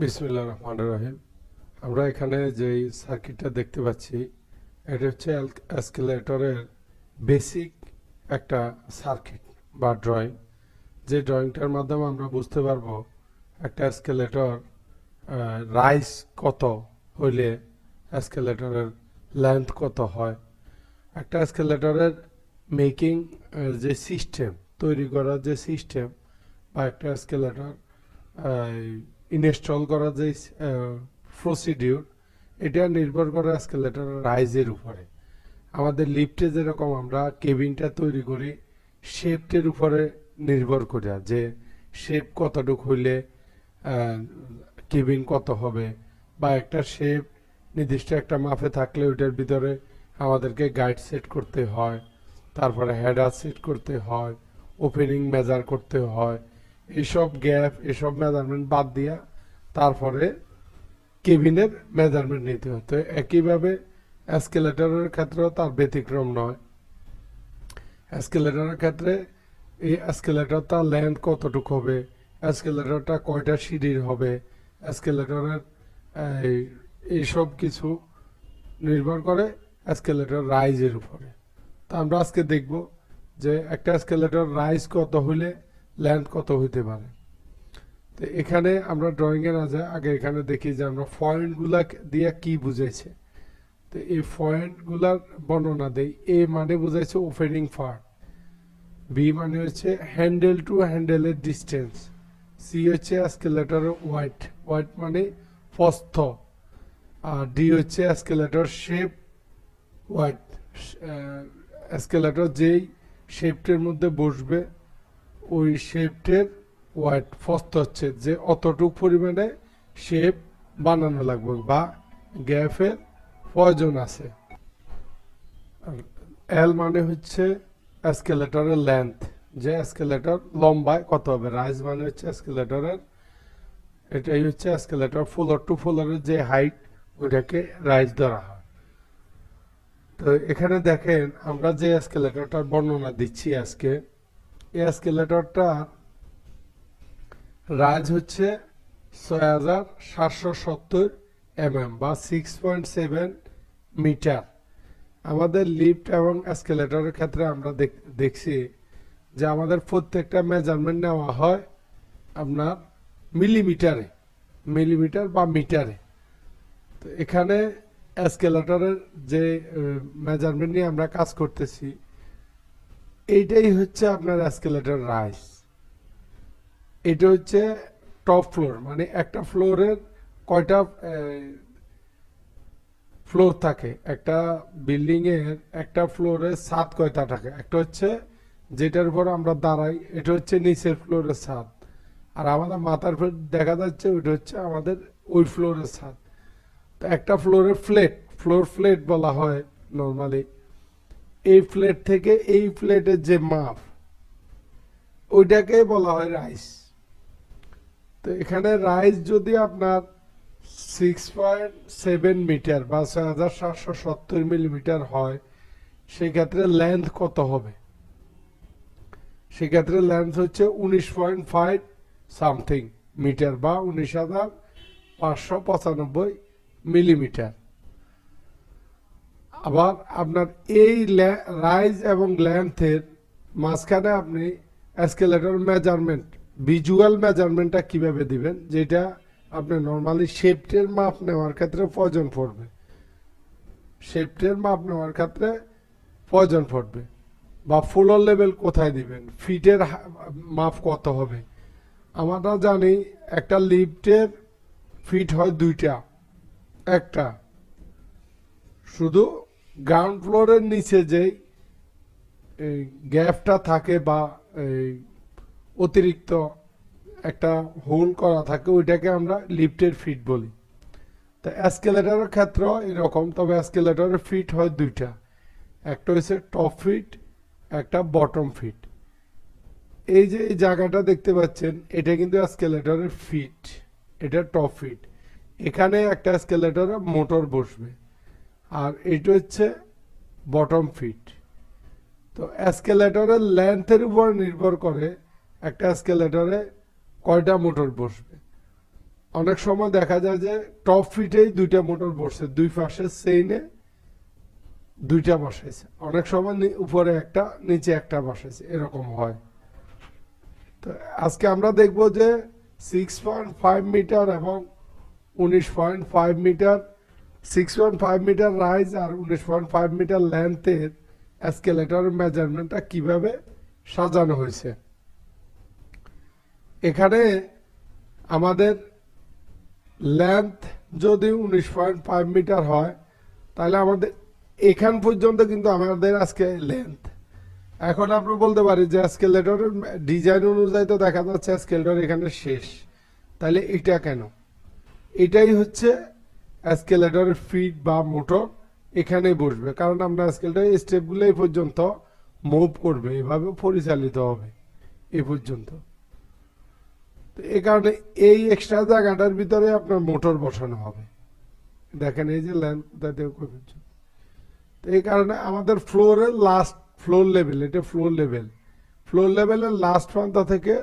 বিসমিল্লাহ রহমান রহিম। আমরা এখানে যে সার্কিটটা দেখতে পাচ্ছি, এটা হচ্ছে অ্যাসকেলেটরের বেসিক একটা সার্কিট বা ড্রয়িং যে ড্রয়িংটার মাধ্যমে আমরা বুঝতে পারব একটা অ্যাসকেলেটর রাইস কত হইলে অ্যাসকেলেটরের লেন্থ কত হয়। একটা অ্যাসকেলেটরের মেকিং যে সিস্টেম তৈরি করার যে সিস্টেম বা একটা অ্যাসকেলেটর ইনস্টল করা যে প্রসিডিউর এটা নির্ভর করে অ্যাসকেলেটরের রাইজের উপরে। আমাদের লিফটে যেরকম আমরা কেবিনটা তৈরি করি শেপটের উপরে নির্ভর করে যে শেপ কতটুকু হইলে কেবিন কত হবে বা একটা শেপ নির্দিষ্ট একটা মাপে থাকলে ওইটার ভিতরে আমাদেরকে গাইড সেট করতে হয়, তারপরে হেডার সেট করতে হয় ওপেনিং মেজার করতে হয় এসব গ্যাপ, এসব মেজারমেন্ট বাদ দিয়া তারপরে কেবিনের মেজারমেন্ট নিতে হতো একইভাবে অ্যাসকেলেটরের ক্ষেত্রেও তার ব্যতিক্রম নয়। অ্যাসকেলেটরের ক্ষেত্রে এই অ্যাসকেলেটরটা ল্যান্ড কতটুকু হবে? অ্যাসকেলেটরটা কয়টা সিঁড়ির হবে? অ্যাসকেলেটরের এইসব কিছু নির্ভর করে অ্যাসকেলেটর রাইজের উপরে। তা আমরা আজকে দেখব যে একটা অ্যাসকেলেটর রাইজ কত হইলে ল্যান্ড কত হইতে পারে? তো এখানে আমরা ড্রয়িং এর আছে আগে এখানে দেখি যে আমরা পয়েন্টগুলা দিয়ে কি বুঝাইছে। তো এই পয়েন্টগুলার বর্ণনা দেই। এ মানে বুঝাইছে ওপেনিং পার্ট বি মানে হচ্ছে হ্যান্ডেল টু হ্যান্ডেলের ডিস্টেন্স সি হচ্ছে অ্যাসকেলেটরের ওয়াইট ওয়াইট মানে প্রস্থ, আর ডি হচ্ছে অ্যাসকেলেটর শেপ ওয়াইট অ্যাসকেলেটর যেই শেপটের মধ্যে বসবে ওই শেপটের ওয়াইট ফস্ত হচ্ছে যে অতটুক পরিমাণে শেপ বানানো লাগবে বা গ্যাপের প্রয়োজন আছে। এল মানে হচ্ছে অ্যাসকেলেটরের লেন্থ যে অ্যাসকেলেটর লম্বায় কত হবে? রাইজ মানে হচ্ছে অ্যাসকেলেটরের এটাই হচ্ছে অ্যাসকেলেটর ফ্লোর টু ফ্লোরের যে হাইট ওইটাকে রাইজ ধরা হয়। তো এখানে দেখেন, আমরা যে অ্যাসকেলেটরটার বর্ণনা দিচ্ছি আজকে এই অ্যাসকেলেটরটা রাজ হচ্ছে ছয় হাজার সাতশো সত্তর এমএম বা সিক্স পয়েন্ট সেভেন মিটার। আমাদের লিফট এবং এসকেলেটরের ক্ষেত্রে আমরা দেখছি যে আমাদের প্রত্যেকটা মেজারমেন্ট নেওয়া হয় আপনার মিলিমিটারে, মিলিমিটার বা মিটারে। তো এখানে এসকেলেটরের যে মেজারমেন্ট নিয়ে আমরা কাজ করতেছি এইটাই হচ্ছে আপনার এসকেলেটর রাইস এটা হচ্ছে টপ ফ্লোর মানে একটা ফ্লোরের কয়টা ফ্লোর থাকে? একটা বিল্ডিং এর একটা ফ্লোরে ছাদ কয়টা থাকে? একটা হচ্ছে যেটার উপর আমরা দাঁড়াই, এটা হচ্ছে নিচের ফ্লোরের ছাদ। আর আমাদের মাথার উপর দেখা যাচ্ছে ওইটা হচ্ছে আমাদের ওই ফ্লোরের ছাদ। তো একটা ফ্লোরের ফ্লেট ফ্লোর ফ্লেট বলা হয় নর্মালি এই ফ্লেট থেকে এই ফ্লেটের যে মাপ ওইটাকে বলা হয় রাইস তো এখানে রাইস যদি আপনার সিক্স পয়েন্ট সেভেন মিটার বা ছয় হাজার সাতশো সত্তর মিলিমিটার হয়, সেক্ষেত্রে লেন্থ কত হবে? সেক্ষেত্রে লেন্থ হচ্ছে উনিশ পয়েন্ট ফাইভ সামথিং মিটার বা উনিশ হাজার পাঁচশো পঁচানব্বই মিলিমিটার আবার আপনার এই রাইজ এবং লেন্থের মাঝখানে আপনি অ্যাসকেলেটর মেজারমেন্ট ভিজুয়াল মেজারমেন্টটা কীভাবে দিবেন? যেটা আপনি নর্মালি শেপটের মাপ নেওয়ার ক্ষেত্রে প্রয়োজন পড়বে। শেপটের মাপ নেওয়ার ক্ষেত্রে প্রয়োজন পড়বে। বা ফ্লোর লেভেল কোথায় দিবেন? ফিটের মাপ কত হবে? আমরা জানি একটা লিফটের ফিট হয় দুইটা। একটা। শুধু গ্রাউন্ড ফ্লোরের নিচে যেই গ্যাপটা থাকে বা অতিরিক্ত একটা হোল করা থাকে, ওইটাকে আমরা লিফটের ফিট বলি। তো অ্যাসকেলেটারের ক্ষেত্র এরকম, তবে অ্যাসকেলেটারের ফিট হয় দুইটা। একটা হচ্ছে টপ ফিট একটা বটম ফিট এই যে এই জায়গাটা দেখতে পাচ্ছেন, এটা কিন্তু অ্যাসকেলেটরের ফিট এটা টপ ফিট এখানে একটা অ্যাসকেলেটরে মোটর বসবে। আর এটা হচ্ছে বটম ফিট তো অ্যাসকেলেটরের লেন্থের উপর নির্ভর করে একটা স্কেলেটরে কয়টা মোটর বসবে। অনেক সময় দেখা যায় যে টপ ফিটেই দুইটা মোটর বসছে, দুই পাশে সেইনে দুইটা বসাইছে। অনেক সময় উপরে একটা, নিচে একটা বসাইছে, এরকম হয়। তো আজকে আমরা দেখব যে সিক্স পয়েন্ট ফাইভ মিটার এবং উনিশ point five metre six point five metre rise আর উনিশ পয়েন্ট ফাইভ মিটার লেন্থের এসকেলেটরের মেজারমেন্টটা কীভাবে সাজানো হয়েছে। এখানে আমাদের লেন্থ যদি উনিশ পয়েন্ট ফাইভ মিটার হয়, তাহলে আমাদের এখান পর্যন্ত কিন্তু আমাদের আজকে লেন্থ এখন আমরা বলতে পারি যে স্কেলেটরের ডিজাইন অনুযায়ী তো দেখা যাচ্ছে স্কেলেটর এখানে শেষ। তাহলে এটা কেন? এটাই হচ্ছে স্কেলেটরের ফিট বা মোটর এখানেই বসবে। কারণ আমরা স্কেলটার স্টেপগুলো এই পর্যন্ত মুভ করবে, এভাবে পরিচালিত হবে এই পর্যন্ত। তো এই কারণে এই এক্সট্রা জায়গাটার ভিতরে আপনার মোটর বসানো হবে। দেখেন এই যে ল্যান্ড কোথা থেকে। তো এই কারণে আমাদের ফ্লোরের লাস্ট ফ্লোর লেভেল এটা ফ্লোর লেভেল ফ্লোর লেভেলের লাস্ট প্রান্ত থেকে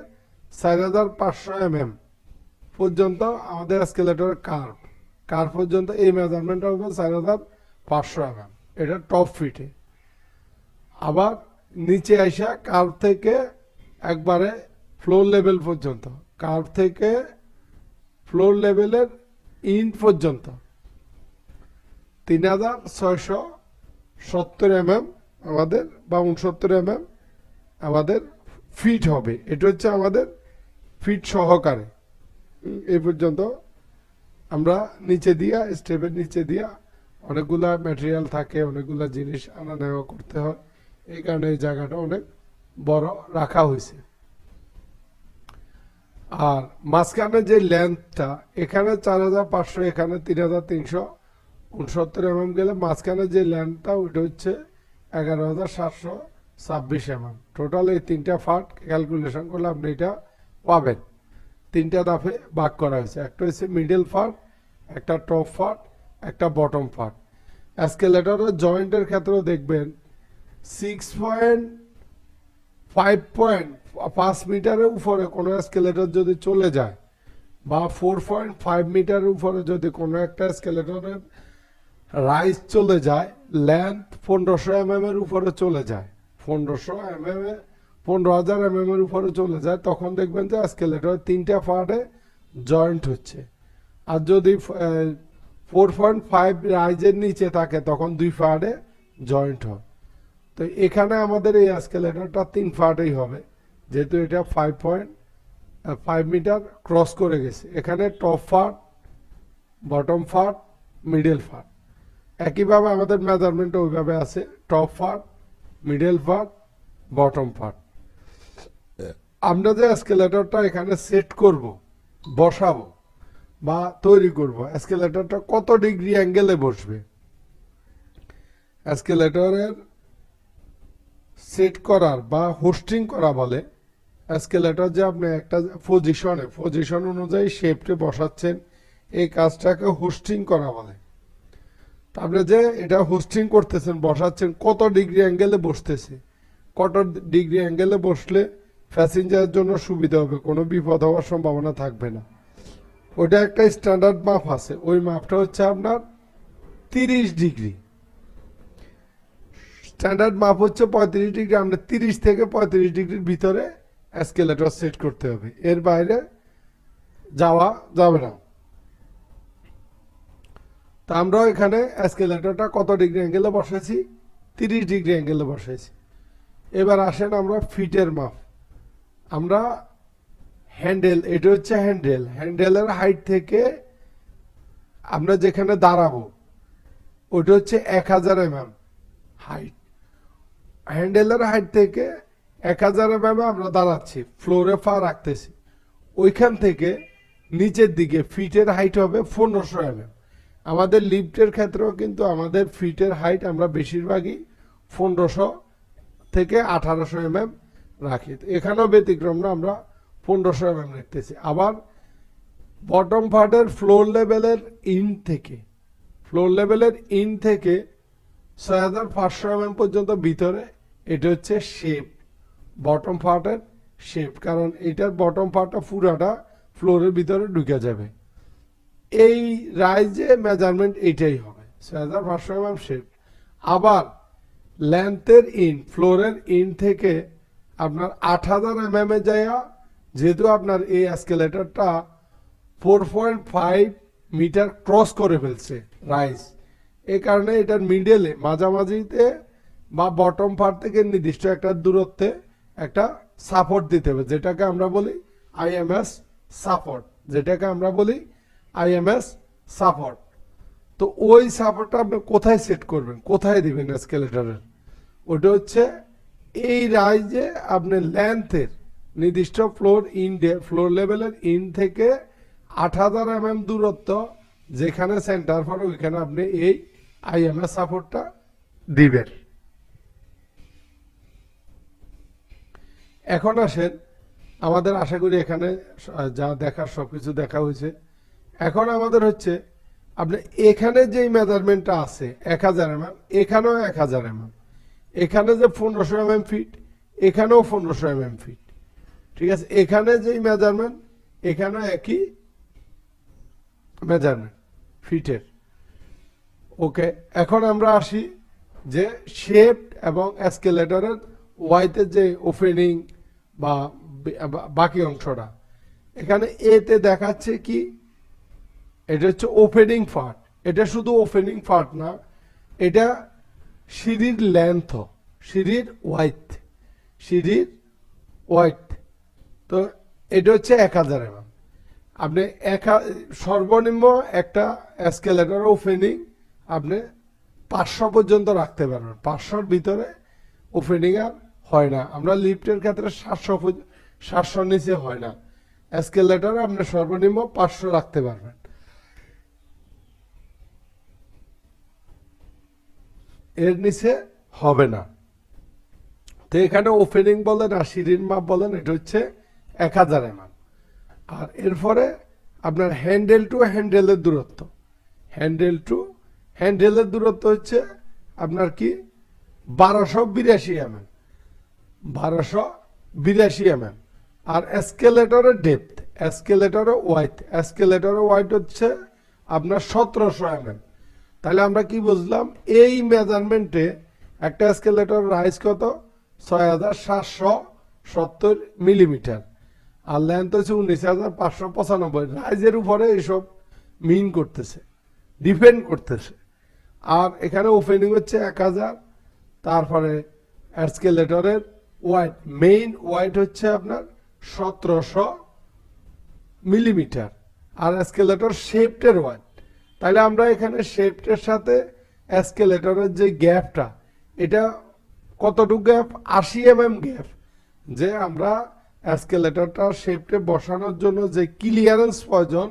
চার হাজার পাঁচশো এম এম পর্যন্ত আমাদের স্কেলেটর কার্ভ কার্ভ পর্যন্ত এই মেজারমেন্টটা হবে? চার হাজার পাঁচশো এম এম এটা টপ ফিটে আবার নিচে আসা কার্ভ থেকে একবারে ফ্লোর লেভেল পর্যন্ত? কার্ভ থেকে ফ্লোর লেভেলের ইন পর্যন্ত? তিন হাজার ছয়শো সত্তর এম এম আমাদের বা উনসত্তর এম এম আমাদের ফিট হবে। এটা হচ্ছে আমাদের ফিট সহকারে। এই পর্যন্ত আমরা নিচে দিয়া স্টেপের নিচে দিয়া অনেকগুলা ম্যাটেরিয়াল থাকে, অনেকগুলা জিনিস আনা নেওয়া করতে হয়। এই কারণে এই জায়গাটা অনেক বড় রাখা হয়েছে। আর মাঝখানে যে লেন্থটা এখানে চার হাজার পাঁচশো, এখানে তিন হাজার তিনশো, উনসত্তর এমএম গেলে মাঝখানে যে লেন্থটা ওইটা হচ্ছে এগারো হাজার সাতশো ছাব্বিশ এমএম টোটাল এই তিনটা ফাট ক্যালকুলেশন করলে আপনি এটা পাবেন। তিনটা দাফে ভাগ করা হয়েছে। একটা হচ্ছে মিডল ফাট একটা টপ ফাট একটা বটম ফাট অ্যাসকেলেটরের জয়েন্টের ক্ষেত্রেও দেখবেন সিক্স পয়েন্ট ফাইভ পয়েন্ট পাঁচ মিটারের উপরে কোনো স্কেলেটর যদি চলে যায় বা ফোর পয়েন্ট ফাইভ মিটারের উপরে যদি কোনো একটা স্কেলেটরের রাইজ চলে যায় লেন্থ পনেরোশো এম এর উপরে চলে যায়। পনেরোশো এম এম এ পনেরো হাজার এম এর উপরে চলে যায়, তখন দেখবেন যে স্কেলেটর তিনটা পার্টে জয়েন্ট হচ্ছে। আর যদি ফোর পয়েন্ট ফাইভ রাইজের নিচে থাকে, তখন দুই পার্টে জয়েন্ট হয়। তো এখানে আমাদের এই স্কেলেটরটা তিন পার্টেই হবে। যেহেতু এটা five point five metre cross করে গেছে। এখানে top part bottom part middle part একইভাবে আমাদের মেজারমেন্ট ওইভাবে আছে। Top part middle part bottom part আমরা যে স্কেলেটরটা এখানে সেট করব, বসাবো বা তৈরি করব স্কেলেটরটা কত ডিগ্রি অ্যাঙ্গেলে বসবে? স্কেলেটরের সেট করার বা হোস্টিং করা বলে এসকেলেটর যে আপনি একটা পজিশনে পজিশন অনুযায়ী শেপটে বসাচ্ছেন, এই কাজটাকে হোস্টিং করা বলে। আপনি যে এটা হোস্টিং করতেছেন, বসাচ্ছেন, কত ডিগ্রি অ্যাঙ্গেলে বসতেছে? কত ডিগ্রি অ্যাঙ্গেলে বসলে প্যাসেঞ্জারের জন্য সুবিধা হবে, কোনো বিপদ হওয়ার সম্ভাবনা থাকবে না। ওটা একটা স্ট্যান্ডার্ড মাপ আছে, ওই মাপটা হচ্ছে আপনার তিরিশ ডিগ্রি। স্ট্যান্ডার্ড মাপ হচ্ছে পঁয়ত্রিশ ডিগ্রি, আমরা তিরিশ থেকে পঁয়ত্রিশ ডিগ্রির ভিতরে এসকেলেটর সেট করতে হবে। এর বাইরে যাওয়া যাবে না। তা আমরাও এখানে এসকেলেটরটা কত ডিগ্রি অ্যাঙ্গেলে বসেছি তিরিশ ডিগ্রি অ্যাঙ্গেলে বসেছি এবার আসেন আমরা ফিটের মাপ। আমরা হ্যান্ডেল, এটা হচ্ছে হ্যান্ডেল। হ্যান্ডেলের হাইট থেকে আমরা যেখানে দাঁড়াবো, ওটা হচ্ছে এক হাজার এমএম হাইট হ্যান্ডেলের হাইট থেকে এক হাজার এমএম আমরা দাঁড়াচ্ছি ফ্লোরে পা রাখতেছি। ওইখান থেকে নিচের দিকে ফিটের হাইট হবে পনেরোশো এমএম। আমাদের লিফটের ক্ষেত্রেও কিন্তু আমাদের ফিটের হাইট আমরা বেশিরভাগই পনেরোশো থেকে আঠারোশো এমএম রাখি। এখানেও ব্যতিক্রম না, আমরা পনেরোশো এমএম রাখতেছি। আবার বটম পার্টের ফ্লোর লেভেলের ইন থেকে ফ্লোর লেভেলের ইন থেকে ছয় হাজার পাঁচশো এমএম পর্যন্ত ভিতরে এটা হচ্ছে শেপ বটম পার্টের শেপ কারণ এটার বটম পার্টটা পুরাটা ফ্লোরের ভিতরে ঢুকে যাবে। এই রাইজে মেজারমেন্ট এইটাই হবে, ছয় হাজার পাঁচশো এম শেপ আবার লেন্থের ইন ফ্লোরের ইন থেকে আপনার আট হাজার এম এম এ যাইয়া, যেহেতু আপনার এই অ্যাসকেলেটরটা four point five metre cross করে ফেলছে রাইস এই কারণে এটার মিডলে মাঝামাঝিতে বা বটম পার থেকে নির্দিষ্ট একটা দূরত্বে একটা সাপোর্ট দিতে হবে, যেটাকে আমরা বলি আইএমএস সাপোর্ট যেটাকে আমরা বলি আইএমএস সাপোর্ট তো ওই সাপোর্টটা আপনি কোথায় সেট করবেন? কোথায় দিবেন স্কেলেটারের ওটা হচ্ছে এই রাইজে আপনি লেন্থের নির্দিষ্ট ফ্লোর ইন ফ্লোর লেভেলের ইন থেকে আট হাজার এম এম দূরত্ব যেখানে সেন্টার ফর, ওইখানে আপনি এই আইএমএস সাপোর্টটা দিবেন। এখন আসেন, আমাদের আশা করি এখানে যা দেখার সব কিছু দেখা হয়েছে। এখন আমাদের হচ্ছে, আপনি এখানে যেই মেজারমেন্টটা আছে, এক হাজার এম এখানেও এক হাজার এম এখানে যে পনেরোশো এম এম ফিট, এখানেও পনেরোশো এম এম ফিট। ঠিক আছে? এখানে যেই মেজারমেন্ট এখানেও একই মেজারমেন্ট ফিটের। ওকে, এখন আমরা আসি যে শেপ এবং এসকেলেটরের ওয়াইতে যে ওপেনিং বা- বাকি অংশটা। এখানে এতে দেখাচ্ছে কি? এটা হচ্ছে ওপেনিং পার্ট এটা শুধু ওপেনিং পার্ট না, এটা সিঁড়ির লেন্থ সিঁড়ির ওয়াইথ সিঁড়ির ওয়াইথ তো এটা হচ্ছে এক হাজার এম আপনি এক সর্বনিম্ন একটা এসকেলেটর ওপেনিং আপনি পাঁচশো পর্যন্ত রাখতে পারবেন। পাঁচশোর ভিতরে ওপেনিং আর হয় না। আমরা লিফটের ক্ষেত্রে সাতশো সাতশোর নিচে হয় না। এসকেলেটর আপনি সর্বনিম্ন পাঁচশো রাখতে পারবেন। এর নিচে হবে না। তো এখানে ওপেনিং বলেন আর সিঁড়ির মাপ বলেন, এটা হচ্ছে এক হাজার এম আর এরপরে আপনার হ্যান্ডেল টু হ্যান্ডেলের দূরত্ব। হ্যান্ডেল টু হ্যান্ডেলের দূরত্ব হচ্ছে আপনার কি? বারোশো বিরাশি এম এম বারোশো বিরাশি এম এম আর এসকেলেটরের ডেপথ এসকেলেটরের ওয়াইট এসকেলেটরের ওয়াইট হচ্ছে আপনার সতেরোশো এম এম তাহলে আমরা কি বুঝলাম? এই মেজারমেন্টে একটা এসকেলেটর রাইজ কত? ছয় হাজার সাতশো সত্তর মিলিমিটার আর লেন্থ হচ্ছে উনিশ হাজার পাঁচশো পঁচানব্বই। রাইজের উপরে এইসব মিন করতেছে ডিপেন্ড করতেছে। আর এখানে ওপেনিং হচ্ছে এক হাজার। তারপরে এসকেলেটরের ওয়াইট মেইন ওয়াইট হচ্ছে আপনার সতেরোশো মিলিমিটার আর এসকেলেটর শেপটের ওয়াইট তাহলে আমরা এখানে শেপটের সাথে এসকেলেটরের যে গ্যাপটা এটা কতটুকু গ্যাপ আশি এম এম গ্যাপ যে আমরা এসকেলেটরটা শেপটে বসানোর জন্য যে ক্লিয়ারেন্স প্রয়োজন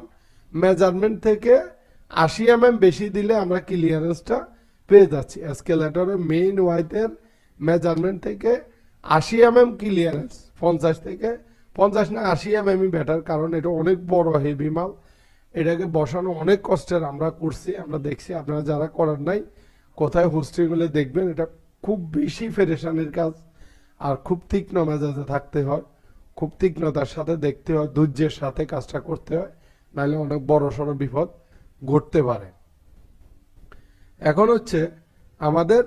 মেজারমেন্ট থেকে আশি এম এম বেশি দিলে আমরা ক্লিয়ারেন্সটা পেয়ে যাচ্ছি। এসকেলেটরের মেইন ওয়াইথের মেজারমেন্ট থেকে আশি এম এম ক্লিয়ারেন্স পঞ্চাশ থেকে পঞ্চাশ না, আশি এম এমই বেটার কারণ এটা অনেক বড় হেভি মাল। এটাকে বসানো অনেক কষ্টের, আমরা করছি, আমরা দেখছি, আপনারা যারা করার নাই, কোথায় হোস্টেলগুলো দেখবেন, এটা খুব বেশি ফেডারেশনের কাজ, আর খুব তীক্ষ্ণ মেজাজে থাকতে হয়, খুব তীক্ষ্ণতার সাথে দেখতে হয়, ধৈর্যের সাথে কাজটা করতে হয়, নাহলে অনেক বড় সড়ো বিপদ ঘটতে পারে। এখন হচ্ছে আমাদের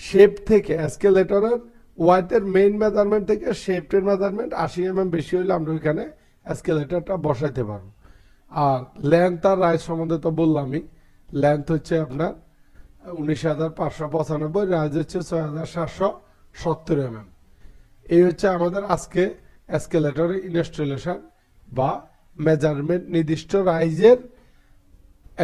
শেপ থেকে এসকেলেটরের ওয়াইথের মেইন মেজারমেন্ট থেকে শেপটের মেজারমেন্ট আশি এম এম বেশি হইলে আমরা ওইখানে এসকেলেটরটা বসাইতে পারব আর লেন্থ আর রাইজ সম্বন্ধে তো বললামই। লেন্থ হচ্ছে আপনার উনিশ হাজার পাঁচশো পঁচানব্বই রাইজ হচ্ছে ছয় হাজার সাতশো সত্তর এম এম এই হচ্ছে আমাদের আজকে এসকেলেটরের ইনস্টলেশন বা মেজারমেন্ট নির্দিষ্ট রাইজের,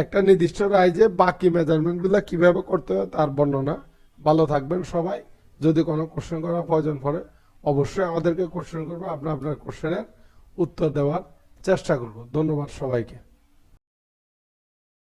একটা নির্দিষ্ট রাইজে বাকি মেজারমেন্টগুলো কীভাবে করতে হয় তার বর্ণনা। ভালো থাকবেন সবাই। যদি কোনো কোশ্চেন করার প্রয়োজন পড়ে, অবশ্যই আমাদেরকে কোশ্চেন করব আমরা আপনার কোশ্চেনের উত্তর দেওয়ার চেষ্টা করব। ধন্যবাদ সবাইকে।